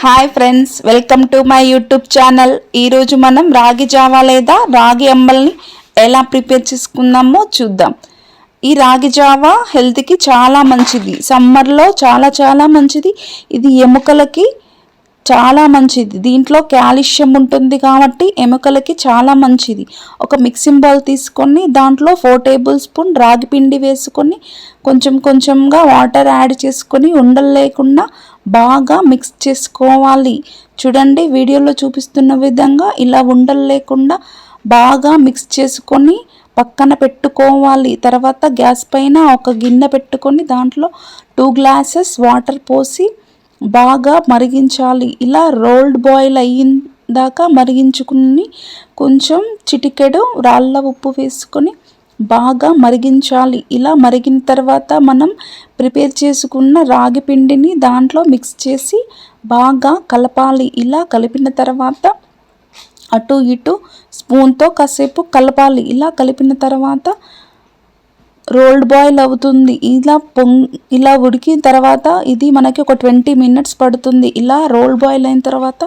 Hi friends welcome to my YouTube channel ఈరోజు మనం రాగి జావా లేదా రాగి అంబల్ని ఎలా ప్రిపేర్ చేసుకుందామో చూద్దాం. ఈ రాగి జావా హెల్త్కి చాలా మంచిది. సమ్మర్లో చాలా చాలా మంచిది. ఇది ఎముకలకి చాలా మంచిది. దీంట్లో కాల్షియం ఉంటుంది కాబట్టి ఎముకలకి చాలా మంచిది. ఒక మిక్సింగ్ బౌల్ తీసుకొని దాంట్లో ఫోర్ టేబుల్ స్పూన్ రాగి పిండి వేసుకొని కొంచెం కొంచెంగా వాటర్ యాడ్ చేసుకొని ఉండలు లేకుండా బాగా మిక్స్ చేసుకోవాలి. చూడండి వీడియోలో చూపిస్తున్న విధంగా ఇలా ఉండలు లేకుండా బాగా మిక్స్ చేసుకొని పక్కన పెట్టుకోవాలి. తర్వాత గ్యాస్ పైన ఒక గిన్నె పెట్టుకొని దాంట్లో టూ గ్లాసెస్ వాటర్ పోసి బాగా మరిగించాలి. ఇలా రోల్డ్ బాయిల్ అయిన దాకా మరిగించుకుని కొంచెం చిటికెడు రాళ్ళ ఉప్పు వేసుకొని బాగా మరిగించాలి. ఇలా మరిగిన తర్వాత మనం ప్రిపేర్ చేసుకున్న రాగి పిండిని దాంట్లో మిక్స్ చేసి బాగా కలపాలి. ఇలా కలిపిన తర్వాత అటు ఇటు స్పూన్తో కాసేపు కలపాలి. ఇలా కలిపిన తర్వాత రోల్డ్ బాయిల్ అవుతుంది. ఇలా పొంగ్ ఇలా ఉడికిన తర్వాత ఇది మనకి ఒక ట్వంటీ మినిట్స్ పడుతుంది. ఇలా రోల్ బాయిల్ అయిన తర్వాత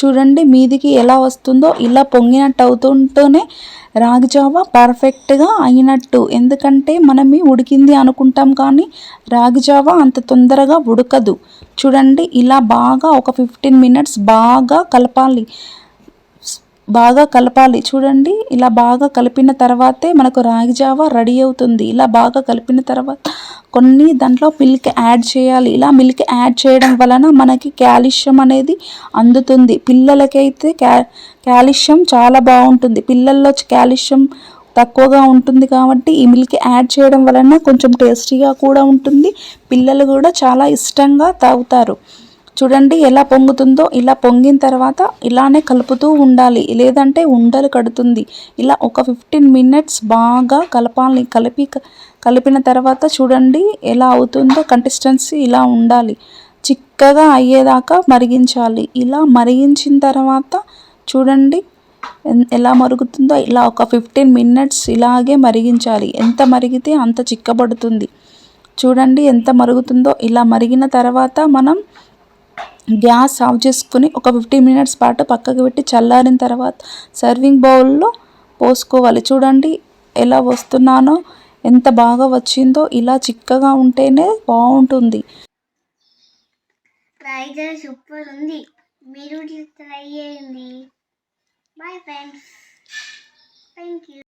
చూడండి మీదికి ఎలా వస్తుందో. ఇలా పొంగినట్టు అవుతుంటేనే రాగి జావ పర్ఫెక్ట్గా అయినట్టు. ఎందుకంటే మనం ఉడికింది అనుకుంటాం కానీ రాగి జావ అంత తొందరగా ఉడకదు. చూడండి ఇలా బాగా ఒక ఫిఫ్టీన్ మినిట్స్ బాగా కలపాలి. బాగా కలపాలి. చూడండి ఇలా బాగా కలిపిన తర్వాతే మనకు రాగి జావా రెడీ అవుతుంది. ఇలా బాగా కలిపిన తర్వాత కొన్ని దాంట్లో మిల్క్ యాడ్ చేయాలి. ఇలా మిల్క్ యాడ్ చేయడం వలన మనకి క్యాల్షియం అనేది అందుతుంది. పిల్లలకైతే క్యా క్యాల్షియం చాలా బాగుంటుంది. పిల్లల్లో క్యాల్షియం తక్కువగా ఉంటుంది కాబట్టి ఈ మిల్క్ యాడ్ చేయడం వలన కొంచెం టేస్టీగా కూడా ఉంటుంది. పిల్లలు కూడా చాలా ఇష్టంగా తాగుతారు. చూడండి ఎలా పొంగుతుందో ఇలా పొంగిన తర్వాత ఇలానే కలుపుతూ ఉండాలి. లేదంటే ఉండలు కడుతుంది. ఇలా ఒక ఫిఫ్టీన్ మినిట్స్ బాగా కలపాలి. కలిపి కలిపిన తర్వాత చూడండి ఎలా అవుతుందో కన్సిస్టెన్సీ ఇలా ఉండాలి. చిక్కగా అయ్యేదాకా మరిగించాలి. ఇలా మరిగించిన తర్వాత చూడండి ఎలా మరుగుతుందో ఇలా ఒక ఫిఫ్టీన్ మినిట్స్ ఇలాగే మరిగించాలి. ఎంత మరిగితే అంత చిక్కబడుతుంది. చూడండి ఎంత మరుగుతుందో ఇలా మరిగిన తర్వాత మనం గ్యాస్ ఆఫ్ చేసుకుని ఒక ఫిఫ్టీన్ మినిట్స్ పాటు పక్కకు పెట్టి చల్లారిన తర్వాత సర్వింగ్ బౌల్లో పోసుకోవాలి. చూడండి ఎలా వస్తున్నానో ఎంత బాగా వచ్చిందో ఇలా చిక్కగా ఉంటేనే బాగుంటుంది. సూపర్ ఉంది. మీరు ట్రై చేయండి. Bye friends. Thank you